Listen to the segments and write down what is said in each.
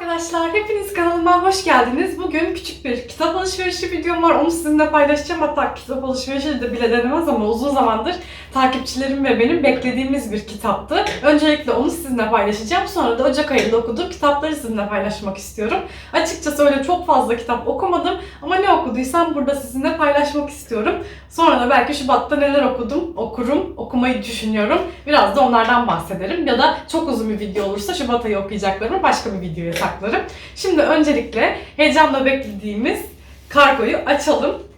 arkadaşlar, hepiniz kanalıma hoş geldiniz. Bugün küçük bir kitap alışverişi videom var. Onu sizinle paylaşacağım. Hatta kitap alışverişi de bile denemez ama uzun zamandır takipçilerim ve benim beklediğimiz bir kitaptı. Öncelikle onu sizinle paylaşacağım. Sonra da Ocak ayında okuduğum kitapları sizinle paylaşmak istiyorum. Açıkçası öyle çok fazla kitap okumadım ama ne okuduysam burada sizinle paylaşmak istiyorum. Sonra da belki Şubat'ta neler okudum, okurum, okumayı düşünüyorum. Biraz da onlardan bahsederim. Ya da çok uzun bir video olursa Şubat ayı okuyacaklarımı başka bir videoya saklarım. Şimdi öncelikle heyecanla beklediğimiz kargoyu açalım.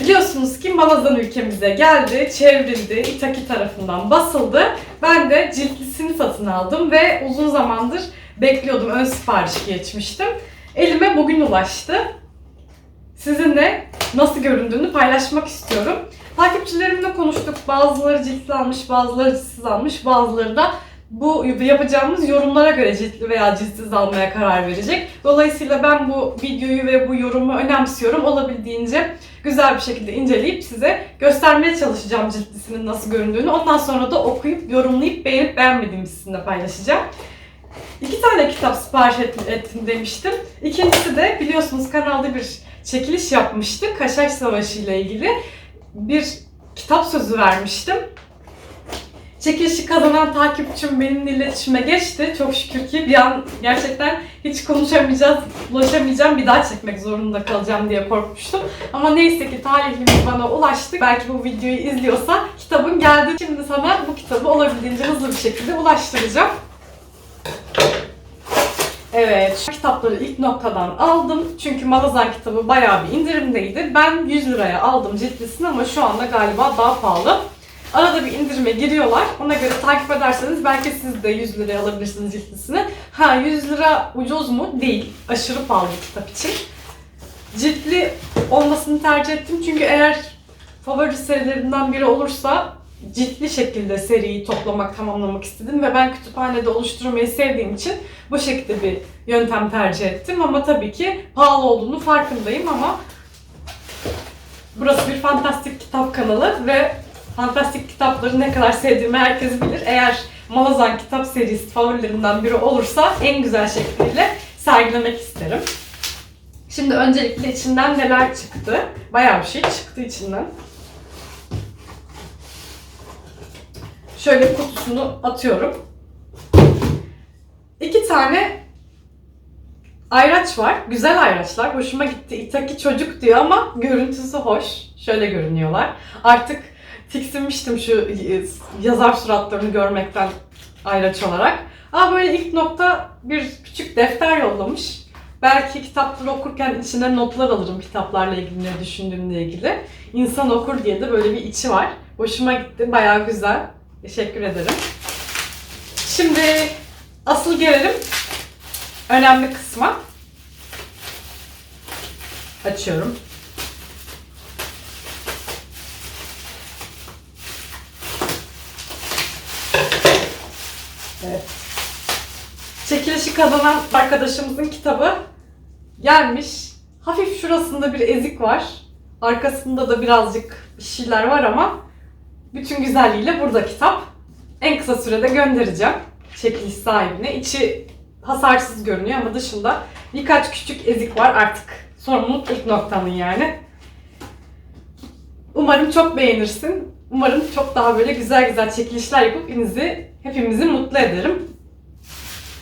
Biliyorsunuz ki Malazan ülkemize geldi, çevrildi, Itaki tarafından basıldı. Ben de ciltlisini satın aldım ve uzun zamandır bekliyordum, ön sipariş geçmiştim. Elime bugün ulaştı. Sizinle nasıl göründüğünü paylaşmak istiyorum. Takipçilerimle konuştuk. Bazıları ciltli almış, bazıları ciltsiz almış, bazıları da bu yapacağımız yorumlara göre ciltli veya ciltsiz almaya karar verecek. Dolayısıyla ben bu videoyu ve bu yorumu önemsiyorum. Olabildiğince güzel bir şekilde inceleyip size göstermeye çalışacağım ciltlisinin nasıl göründüğünü. Ondan sonra da okuyup, yorumlayıp, beğenip beğenmediğimi sizinle paylaşacağım. İki tane kitap sipariş et- ettim demiştim. İkincisi de biliyorsunuz kanalda bir çekiliş yapmıştık. Kaşaş Savaşı ile ilgili bir kitap sözü vermiştim. Çekilişi kazanan takipçim benimle iletişime geçti. Çok şükür ki bir an gerçekten hiç konuşamayacağız, ulaşamayacağım, bir daha çekmek zorunda kalacağım diye korkmuştum. Ama neyse ki talihlimiz bana ulaştı. Belki bu videoyu izliyorsa kitabın geldi. Şimdi sana bu kitabı olabildiğince hızlı bir şekilde ulaştıracağım. Evet, kitapları ilk noktadan aldım. Çünkü Malazan kitabı bayağı bir indirimdeydi. Ben 100 liraya aldım ciltlisini ama şu anda galiba daha pahalı. Arada bir indirime giriyorlar. Ona göre takip ederseniz belki siz de 100 liraya alabilirsiniz ciltlisini. Ha 100 lira ucuz mu? Değil. Aşırı pahalı kitap için. Ciltli olmasını tercih ettim çünkü eğer favori serilerimden biri olursa ciltli şekilde seriyi toplamak, tamamlamak istedim ve ben kütüphanede oluşturmayı sevdiğim için bu şekilde bir yöntem tercih ettim ama tabii ki pahalı olduğunu farkındayım ama burası bir fantastik kitap kanalı ve fantastik kitapları ne kadar sevdiğimi herkes bilir. Eğer Malazan kitap serisi favorilerimden biri olursa en güzel şekliyle sergilemek isterim. Şimdi öncelikle içinden neler çıktı? Bayağı bir şey çıktı içinden. Şöyle kutusunu atıyorum. İki tane ayraç var. Güzel ayraçlar. Hoşuma gitti. Itaki çocuk diyor ama görüntüsü hoş. Şöyle görünüyorlar. Artık tiksinmiştim şu e, yazar suratlarını görmekten ayraç olarak. Aa böyle ilk nokta bir küçük defter yollamış. Belki kitapları okurken içine notlar alırım kitaplarla ilgili ne düşündüğümle ilgili. İnsan okur diye de böyle bir içi var. Hoşuma gitti. Bayağı güzel. Teşekkür ederim. Şimdi asıl gelelim önemli kısma. Açıyorum. Çekilişi kazanan arkadaşımızın kitabı gelmiş. Hafif şurasında bir ezik var. Arkasında da birazcık bir şeyler var ama bütün güzelliğiyle burada kitap. En kısa sürede göndereceğim çekiliş sahibine. İçi hasarsız görünüyor ama dışında birkaç küçük ezik var artık. Sorunun ilk noktanın yani. Umarım çok beğenirsin. Umarım çok daha böyle güzel güzel çekilişler yapıp hepinizi, hepimizi mutlu ederim.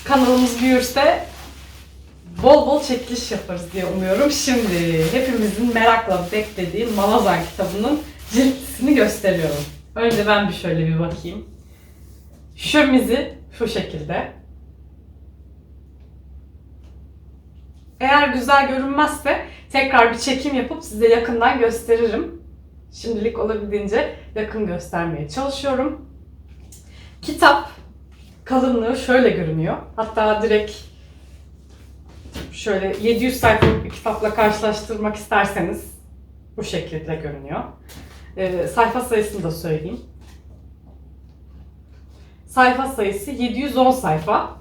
Kanalımız büyürse bol bol çekiliş yaparız diye umuyorum. Şimdi hepimizin merakla beklediği Malazan kitabının ciltlisini gösteriyorum. Önce ben bir şöyle bir bakayım. Şömizi şu şekilde. Eğer güzel görünmezse tekrar bir çekim yapıp size yakından gösteririm. Şimdilik olabildiğince yakın göstermeye çalışıyorum. Kitap kalınlığı şöyle görünüyor. Hatta direkt şöyle 700 sayfalık bir kitapla karşılaştırmak isterseniz bu şekilde görünüyor. Ee, sayfa sayısını da söyleyeyim. Sayfa sayısı 710 sayfa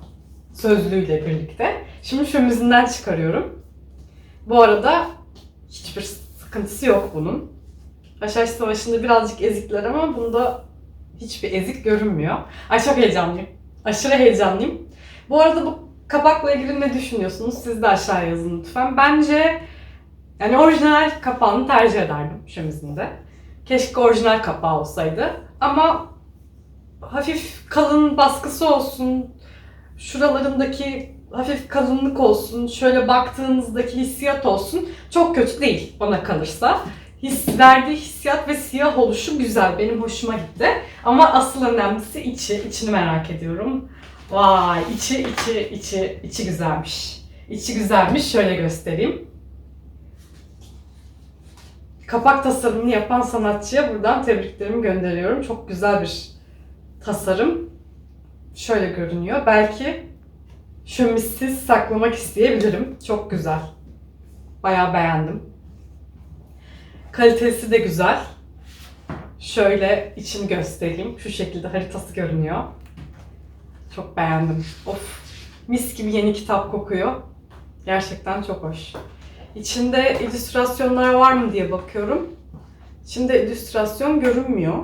sözlüğüyle birlikte. Şimdi şömizinden çıkarıyorum. Bu arada hiçbir sıkıntısı yok bunun. Haşhaş Savaşı'nda birazcık ezikler ama bunda hiçbir ezik görünmüyor. Ay çok heyecanlıyım. Aşırı heyecanlıyım. Bu arada bu kapakla ilgili ne düşünüyorsunuz? Siz de aşağıya yazın lütfen. Bence yani orijinal kapağını tercih ederdim şemizinde. Keşke orijinal kapağı olsaydı. Ama hafif kalın baskısı olsun, şuralarındaki hafif kalınlık olsun, şöyle baktığınızdaki hissiyat olsun çok kötü değil bana kalırsa. His, verdiği hissiyat ve siyah oluşu güzel, benim hoşuma gitti. Ama asıl önemlisi içi, içini merak ediyorum. Vay, içi, içi, içi, içi güzelmiş. İçi güzelmiş, şöyle göstereyim. Kapak tasarımını yapan sanatçıya buradan tebriklerimi gönderiyorum. Çok güzel bir tasarım. Şöyle görünüyor. Belki şömissiz saklamak isteyebilirim. Çok güzel. Bayağı beğendim. Kalitesi de güzel. Şöyle içini göstereyim. Şu şekilde haritası görünüyor. Çok beğendim. Of. Mis gibi yeni kitap kokuyor. Gerçekten çok hoş. İçinde illüstrasyonlar var mı diye bakıyorum. İçinde illüstrasyon görünmüyor.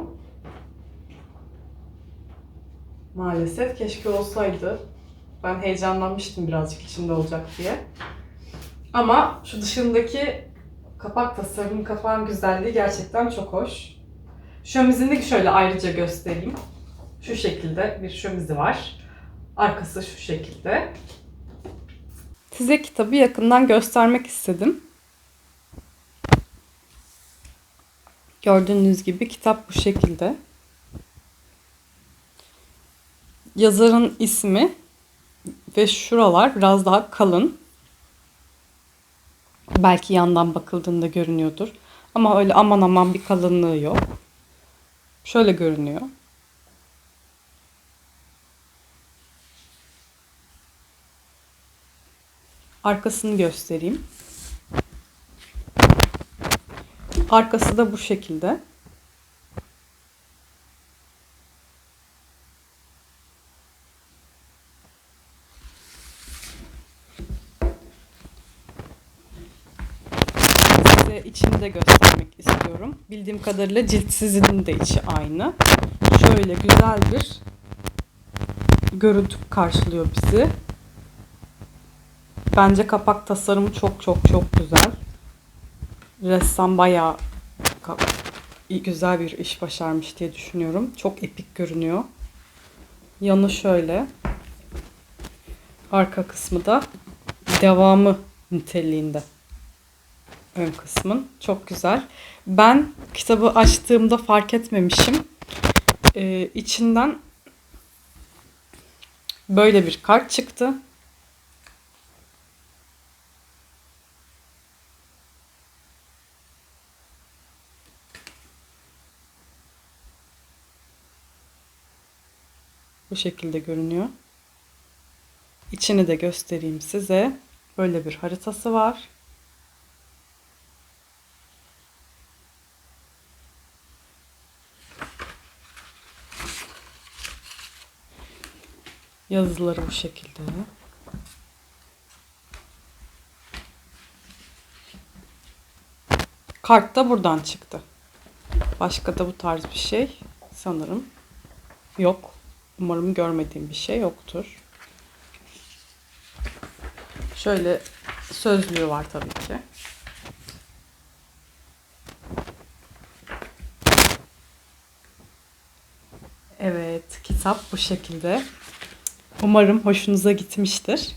Maalesef keşke olsaydı. Ben heyecanlanmıştım birazcık içinde olacak diye. Ama şu dışındaki kapak tasarımı, kapağın güzelliği gerçekten çok hoş. Şömizini şöyle ayrıca göstereyim. Şu şekilde bir şömizi var. Arkası şu şekilde. Size kitabı yakından göstermek istedim. Gördüğünüz gibi kitap bu şekilde. Yazarın ismi ve şuralar biraz daha kalın. Belki yandan bakıldığında görünüyordur. Ama öyle aman aman bir kalınlığı yok. Şöyle görünüyor. Arkasını göstereyim. Arkası da bu şekilde. Size içini de göstermek istiyorum. Bildiğim kadarıyla ciltsizinin de içi aynı. Şöyle güzel bir görüntü karşılıyor bizi. Bence kapak tasarımı çok çok çok güzel. Ressam bayağı güzel bir iş başarmış diye düşünüyorum. Çok epik görünüyor. Yanı şöyle. Arka kısmı da devamı niteliğinde. Ön kısmın. Çok güzel. Ben kitabı açtığımda fark etmemişim. Ee, içinden böyle bir kart çıktı. Bu şekilde görünüyor. İçini de göstereyim size. Böyle bir haritası var. Yazıları bu şekilde. Kart da buradan çıktı. Başka da bu tarz bir şey sanırım yok. Umarım görmediğim bir şey yoktur. Şöyle sözlüğü var tabii ki. Evet, kitap bu şekilde. Umarım hoşunuza gitmiştir.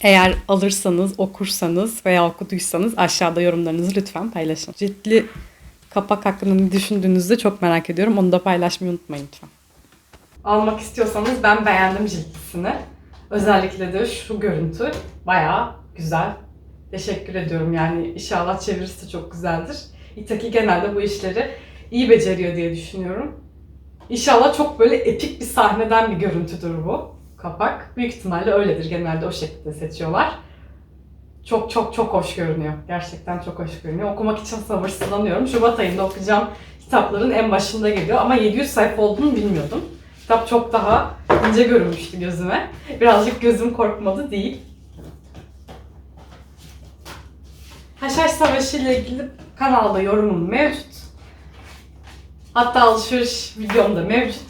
Eğer alırsanız, okursanız veya okuduysanız aşağıda yorumlarınızı lütfen paylaşın. Ciltli kapak hakkında ne düşündüğünüzü çok merak ediyorum. Onu da paylaşmayı unutmayın lütfen. Almak istiyorsanız ben beğendim ciltlisini. Özellikle de şu görüntü bayağı güzel. Teşekkür ediyorum yani inşallah çevirisi çok güzeldir. Itaki genelde bu işleri iyi beceriyor diye düşünüyorum. İnşallah çok böyle epik bir sahneden bir görüntüdür bu kapak. Büyük ihtimalle öyledir. Genelde o şekilde seçiyorlar. Çok çok çok hoş görünüyor. Gerçekten çok hoş görünüyor. Okumak için sabırsızlanıyorum. Şubat ayında okuyacağım kitapların en başında geliyor. Ama 700 sayfa olduğunu bilmiyordum. Kitap çok daha ince görünmüştü gözüme. Birazcık gözüm korkmadı değil. Haşhaş Savaşı ile ilgili kanalda yorumum mevcut. Hatta alışveriş videom da mevcut.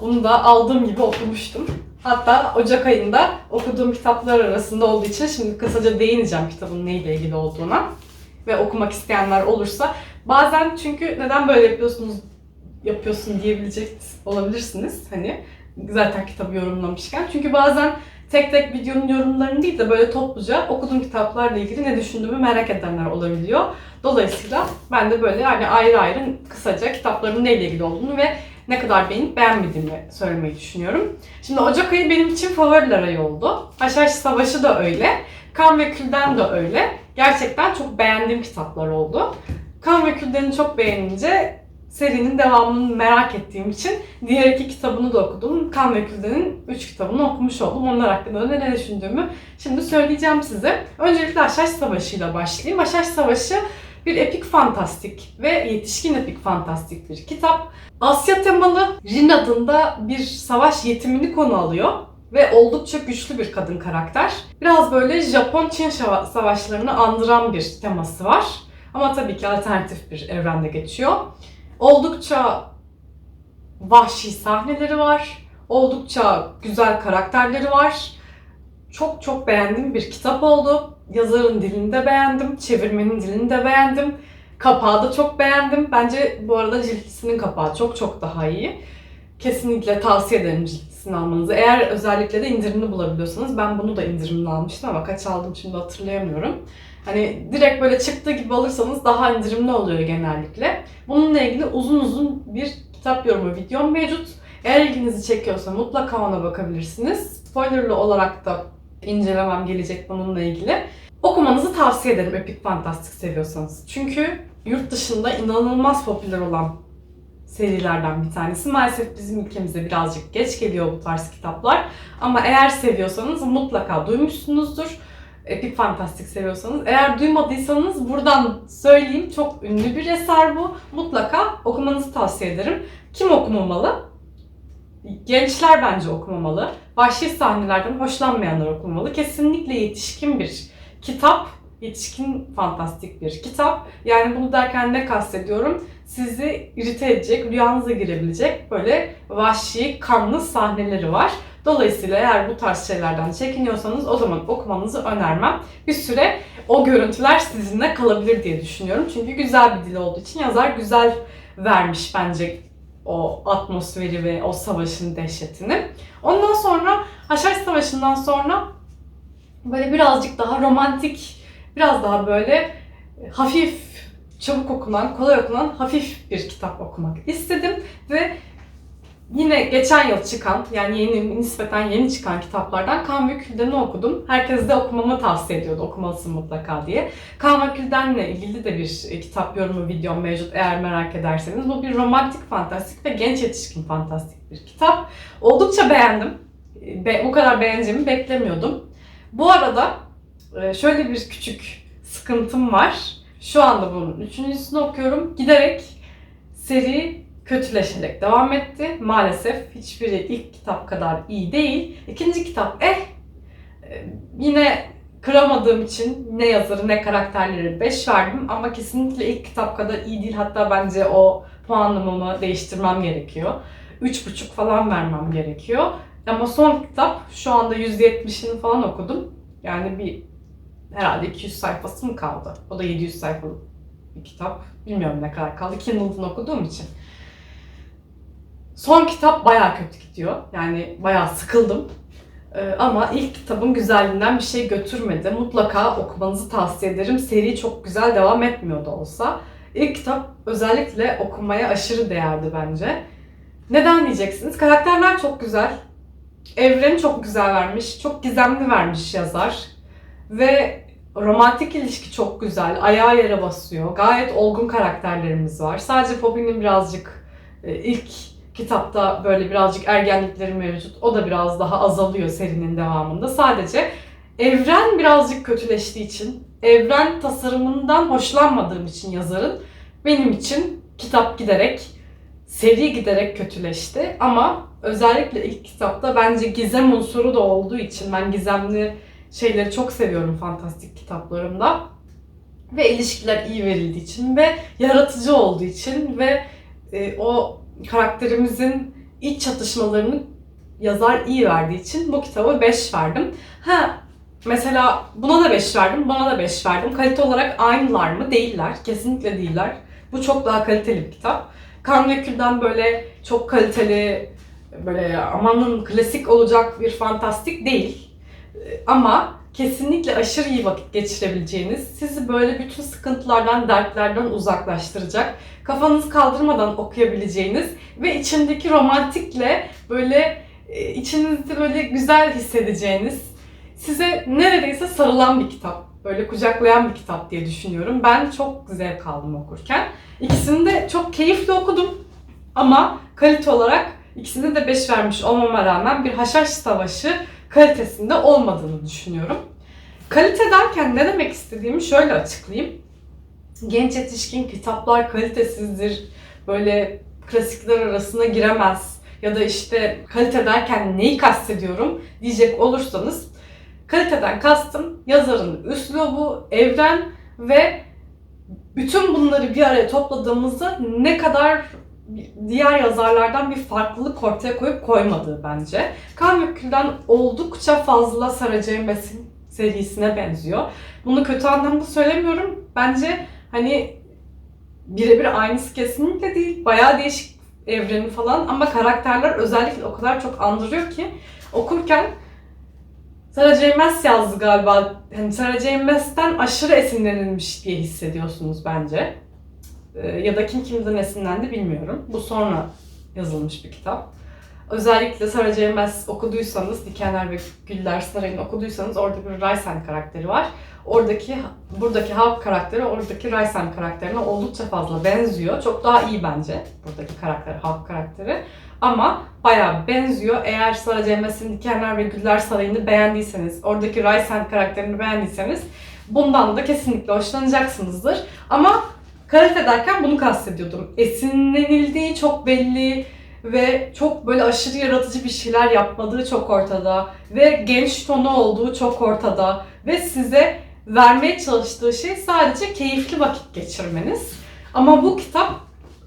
Bunu da aldığım gibi okumuştum. Hatta Ocak ayında okuduğum kitaplar arasında olduğu için şimdi kısaca değineceğim kitabın neyle ilgili olduğuna. Ve okumak isteyenler olursa. Bazen çünkü neden böyle yapıyorsunuz yapıyorsun diyebilecek olabilirsiniz. Hani zaten kitabı yorumlamışken. Çünkü bazen tek tek videonun yorumlarını değil de böyle topluca okuduğum kitaplarla ilgili ne düşündüğümü merak edenler olabiliyor. Dolayısıyla ben de böyle yani ayrı ayrı kısaca kitapların neyle ilgili olduğunu ve ne kadar beğenip beğenmediğimi söylemeyi düşünüyorum. Şimdi Ocak ayı benim için favoriler ayı oldu. Haşhaş Savaşı da öyle. Kan ve Kül'den de öyle. Gerçekten çok beğendiğim kitaplar oldu. Kan ve Kül'den'i çok beğenince serinin devamını merak ettiğim için diğer iki kitabını da okudum. Kan ve Kül'den'in üç kitabını okumuş oldum. Onlar hakkında da ne düşündüğümü şimdi söyleyeceğim size. Öncelikle Haşhaş Savaşı ile başlayayım. Haşhaş Savaşı bir epik fantastik ve yetişkin epik fantastik bir kitap. Asya temalı Rin adında bir savaş yetimini konu alıyor ve oldukça güçlü bir kadın karakter. Biraz böyle Japon-Çin savaşlarını andıran bir teması var. Ama tabii ki alternatif bir evrende geçiyor. Oldukça vahşi sahneleri var. Oldukça güzel karakterleri var. Çok çok beğendiğim bir kitap oldu. Yazarın dilini de beğendim, çevirmenin dilini de beğendim. Kapağı da çok beğendim. Bence bu arada ciltlisinin kapağı çok çok daha iyi. Kesinlikle tavsiye ederim ciltlisini almanızı. Eğer özellikle de indirimli bulabiliyorsanız ben bunu da indirimli almıştım ama kaç aldım şimdi hatırlayamıyorum. Hani direkt böyle çıktığı gibi alırsanız daha indirimli oluyor genellikle. Bununla ilgili uzun uzun bir kitap yorumu videom mevcut. Eğer ilginizi çekiyorsa mutlaka ona bakabilirsiniz. Spoilerlı olarak da incelemem gelecek bununla ilgili. Okumanızı tavsiye ederim epik fantastik seviyorsanız. Çünkü yurt dışında inanılmaz popüler olan serilerden bir tanesi. Maalesef bizim ülkemize birazcık geç geliyor bu tarz kitaplar. Ama eğer seviyorsanız mutlaka duymuşsunuzdur. Epik fantastik seviyorsanız. Eğer duymadıysanız buradan söyleyeyim. Çok ünlü bir eser bu. Mutlaka okumanızı tavsiye ederim. Kim okumamalı? Gençler bence okumamalı. Vahşi sahnelerden hoşlanmayanlar okumamalı. Kesinlikle yetişkin bir kitap. Yetişkin fantastik bir kitap. Yani bunu derken ne kastediyorum? Sizi irite edecek, rüyanıza girebilecek böyle vahşi, kanlı sahneleri var. Dolayısıyla eğer bu tarz şeylerden çekiniyorsanız o zaman okumanızı önermem. Bir süre o görüntüler sizinle kalabilir diye düşünüyorum. Çünkü güzel bir dil olduğu için yazar güzel vermiş bence o atmosferi ve o savaşın dehşetini. Ondan sonra Haşhaş Savaşı'ndan sonra böyle birazcık daha romantik, biraz daha böyle hafif, çabuk okunan, kolay okunan hafif bir kitap okumak istedim ve yine geçen yıl çıkan yani yeni nispeten yeni çıkan kitaplardan Kan ve Külden'i okudum. Herkes de okumamı tavsiye ediyordu okumalısın mutlaka diye. Kan ve Külden'le ilgili de bir e, kitap yorumu videom mevcut eğer merak ederseniz. Bu bir romantik fantastik ve genç yetişkin fantastik bir kitap. Oldukça beğendim. Be- bu kadar beğeneceğimi beklemiyordum. Bu arada e, şöyle bir küçük sıkıntım var. Şu anda bunun üçüncüsünü okuyorum. Giderek seri kötüleşerek devam etti. Maalesef hiçbiri ilk kitap kadar iyi değil. İkinci kitap eh e, yine kıramadığım için ne yazarı ne karakterleri 5 verdim ama kesinlikle ilk kitap kadar iyi değil. Hatta bence o puanlamamı değiştirmem gerekiyor. 3,5 falan vermem gerekiyor. Ama son kitap şu anda %70'ini falan okudum. Yani bir herhalde 200 sayfası mı kaldı? O da 700 sayfalık bir kitap. Bilmiyorum ne kadar kaldı. Kindle'dan okuduğum için. Son kitap bayağı kötü gidiyor. Yani bayağı sıkıldım. Ee, ama ilk kitabın güzelliğinden bir şey götürmedi. Mutlaka okumanızı tavsiye ederim. Seri çok güzel devam etmiyor da olsa. İlk kitap özellikle okumaya aşırı değerdi bence. Neden diyeceksiniz? Karakterler çok güzel. Evreni çok güzel vermiş. Çok gizemli vermiş yazar. Ve romantik ilişki çok güzel. Ayağa yere basıyor. Gayet olgun karakterlerimiz var. Sadece Poppy'nin birazcık e, ilk kitapta böyle birazcık ergenlikleri mevcut. O da biraz daha azalıyor serinin devamında. Sadece evren birazcık kötüleştiği için, evren tasarımından hoşlanmadığım için yazarın benim için kitap giderek, seri giderek kötüleşti. Ama özellikle ilk kitapta bence gizem unsuru da olduğu için ben gizemli şeyleri çok seviyorum fantastik kitaplarımda. Ve ilişkiler iyi verildiği için ve yaratıcı olduğu için ve e, o karakterimizin iç çatışmalarını yazar iyi verdiği için bu kitaba 5 verdim. Ha mesela buna da 5 verdim, buna da 5 verdim. Kalite olarak aynılar mı? Değiller. Kesinlikle değiller. Bu çok daha kaliteli bir kitap. Kan ve böyle çok kaliteli, böyle amanın klasik olacak bir fantastik değil. Ama kesinlikle aşırı iyi vakit geçirebileceğiniz, sizi böyle bütün sıkıntılardan, dertlerden uzaklaştıracak, kafanız kaldırmadan okuyabileceğiniz ve içindeki romantikle böyle e, içinizde böyle güzel hissedeceğiniz, size neredeyse sarılan bir kitap, böyle kucaklayan bir kitap diye düşünüyorum. Ben çok zevk aldım okurken. İkisini de çok keyifli okudum ama kalite olarak ikisine de 5 vermiş olmama rağmen bir haşhaş savaşı kalitesinde olmadığını düşünüyorum. Kalite derken ne demek istediğimi şöyle açıklayayım. Genç yetişkin kitaplar kalitesizdir, böyle klasikler arasına giremez ya da işte kalite derken neyi kastediyorum diyecek olursanız kaliteden kastım yazarın üslubu, evren ve bütün bunları bir araya topladığımızda ne kadar diğer yazarlardan bir farklılık ortaya koyup koymadığı bence. Kan ve Kül'den oldukça fazla Sarah J. Maas'in serisine benziyor. Bunu kötü anlamda söylemiyorum. Bence hani birebir aynısı kesinlikle değil. Bayağı değişik evreni falan ama karakterler özellikle o kadar çok andırıyor ki okurken Sarah J. Yazdı galiba. Hani Sarah J. Aşırı esinlenilmiş diye hissediyorsunuz bence. Ee, ya da kim kimden esinlendi bilmiyorum. Bu sonra yazılmış bir kitap. Özellikle Sarah J. Okuduysanız, Dikenler ve Güller Sarayı'nı okuduysanız orada bir Raysen karakteri var. Oradaki, buradaki Hawk karakteri oradaki Raysen karakterine oldukça fazla benziyor. Çok daha iyi bence buradaki karakter, Hawk karakteri. Ama bayağı benziyor. Eğer Sarah J. Dikenler ve Güller Sarayı'nı beğendiyseniz, oradaki Raysen karakterini beğendiyseniz bundan da kesinlikle hoşlanacaksınızdır. Ama kalite derken bunu kastediyordum. Esinlenildiği çok belli ve çok böyle aşırı yaratıcı bir şeyler yapmadığı çok ortada ve genç tonu olduğu çok ortada ve size vermeye çalıştığı şey sadece keyifli vakit geçirmeniz. Ama bu kitap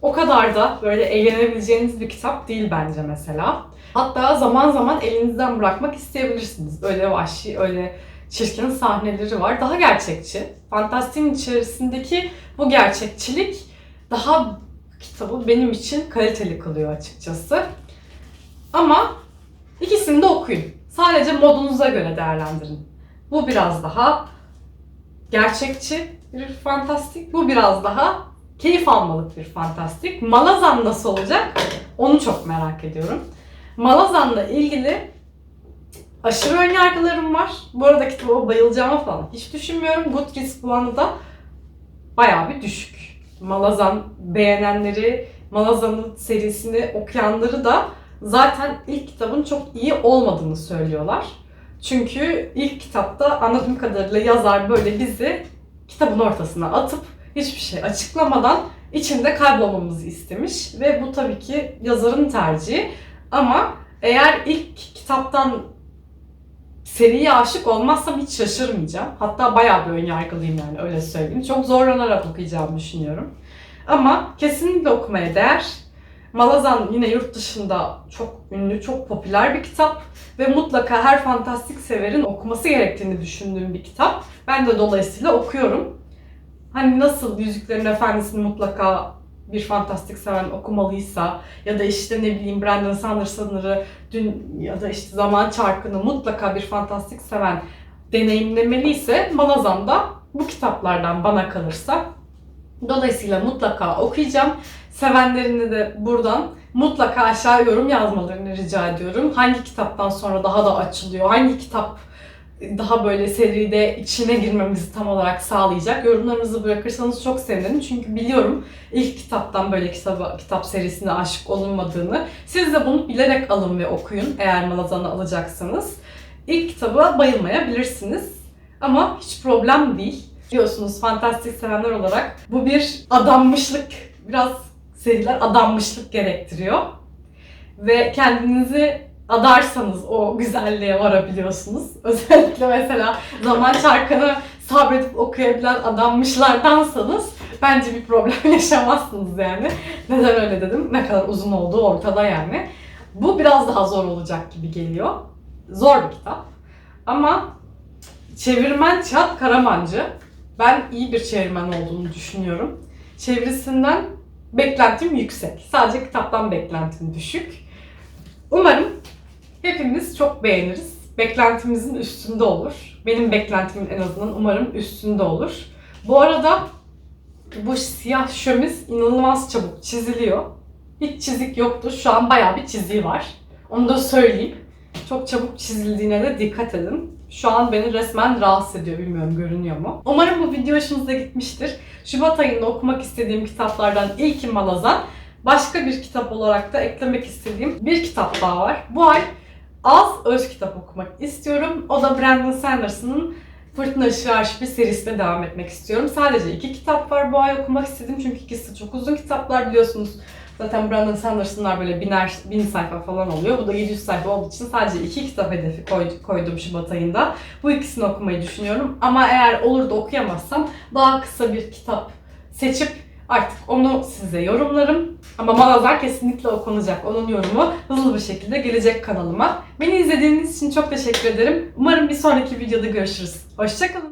o kadar da böyle eğlenebileceğiniz bir kitap değil bence mesela. Hatta zaman zaman elinizden bırakmak isteyebilirsiniz. Öyle vahşi, öyle çirkin sahneleri var. Daha gerçekçi. Fantastiğin içerisindeki bu gerçekçilik daha kitabı benim için kaliteli kılıyor açıkçası. Ama ikisini de okuyun. Sadece modunuza göre değerlendirin. Bu biraz daha gerçekçi bir fantastik. Bu biraz daha keyif almalık bir fantastik. Malazan nasıl olacak? Onu çok merak ediyorum. Malazan'la ilgili aşırı önyargılarım var. Bu arada kitaba bayılacağımı falan hiç düşünmüyorum. Goodreads puanı da bayağı bir düşük. Malazan beğenenleri, Malazan'ın serisini okuyanları da zaten ilk kitabın çok iyi olmadığını söylüyorlar. Çünkü ilk kitapta anladığım kadarıyla yazar böyle bizi kitabın ortasına atıp hiçbir şey açıklamadan içinde kaybolmamızı istemiş ve bu tabii ki yazarın tercihi. Ama eğer ilk kitaptan seriye aşık olmazsam hiç şaşırmayacağım. Hatta bayağı bir önyargılıyım yani öyle söyleyeyim. Çok zorlanarak okuyacağımı düşünüyorum. Ama kesinlikle okumaya değer. Malazan yine yurt dışında çok ünlü, çok popüler bir kitap ve mutlaka her fantastik severin okuması gerektiğini düşündüğüm bir kitap. Ben de dolayısıyla okuyorum. Hani nasıl Yüzüklerin Efendisi'ni mutlaka bir fantastik seven okumalıysa ya da işte ne bileyim Brandon Sanderson'ları dün ya da işte Zaman Çarkı'nı mutlaka bir fantastik seven deneyimlemeliyse Malazan da bu kitaplardan bana kalırsa Dolayısıyla mutlaka okuyacağım. Sevenlerini de buradan mutlaka aşağı yorum yazmalarını rica ediyorum. Hangi kitaptan sonra daha da açılıyor? Hangi kitap daha böyle seride içine girmemizi tam olarak sağlayacak? Yorumlarınızı bırakırsanız çok sevinirim. Çünkü biliyorum ilk kitaptan böyle kitaba, kitap serisine aşık olunmadığını. Siz de bunu bilerek alın ve okuyun eğer Malazan'ı alacaksanız. İlk kitaba bayılmayabilirsiniz. Ama hiç problem değil biliyorsunuz fantastik sevenler olarak bu bir adanmışlık, biraz seriler adanmışlık gerektiriyor. Ve kendinizi adarsanız o güzelliğe varabiliyorsunuz. Özellikle mesela zaman çarkını sabredip okuyabilen adanmışlardansanız bence bir problem yaşamazsınız yani. Neden öyle dedim? Ne kadar uzun olduğu ortada yani. Bu biraz daha zor olacak gibi geliyor. Zor bir kitap. Ama çevirmen Çat Karamancı. Ben iyi bir çevirmen olduğunu düşünüyorum. Çevirisinden beklentim yüksek. Sadece kitaptan beklentim düşük. Umarım hepimiz çok beğeniriz. Beklentimizin üstünde olur. Benim beklentimin en azından umarım üstünde olur. Bu arada bu siyah şömiz inanılmaz çabuk çiziliyor. Hiç çizik yoktu. Şu an bayağı bir çiziği var. Onu da söyleyeyim. Çok çabuk çizildiğine de dikkat edin. Şu an beni resmen rahatsız ediyor. Bilmiyorum görünüyor mu? Umarım bu video hoşunuza gitmiştir. Şubat ayında okumak istediğim kitaplardan ilki Malazan. Başka bir kitap olarak da eklemek istediğim bir kitap daha var. Bu ay az öz kitap okumak istiyorum. O da Brandon Sanderson'ın Fırtına Işığı Arşivi serisine devam etmek istiyorum. Sadece iki kitap var bu ay okumak istedim çünkü ikisi çok uzun kitaplar biliyorsunuz. Zaten Brandon Sanderson'lar böyle biner, bin sayfa falan oluyor. Bu da 700 sayfa olduğu için sadece iki kitap hedefi koy- koydum Şubat ayında. Bu ikisini okumayı düşünüyorum. Ama eğer olur da okuyamazsam daha kısa bir kitap seçip artık onu size yorumlarım. Ama Malazar kesinlikle okunacak. Onun yorumu hızlı bir şekilde gelecek kanalıma. Beni izlediğiniz için çok teşekkür ederim. Umarım bir sonraki videoda görüşürüz. Hoşçakalın.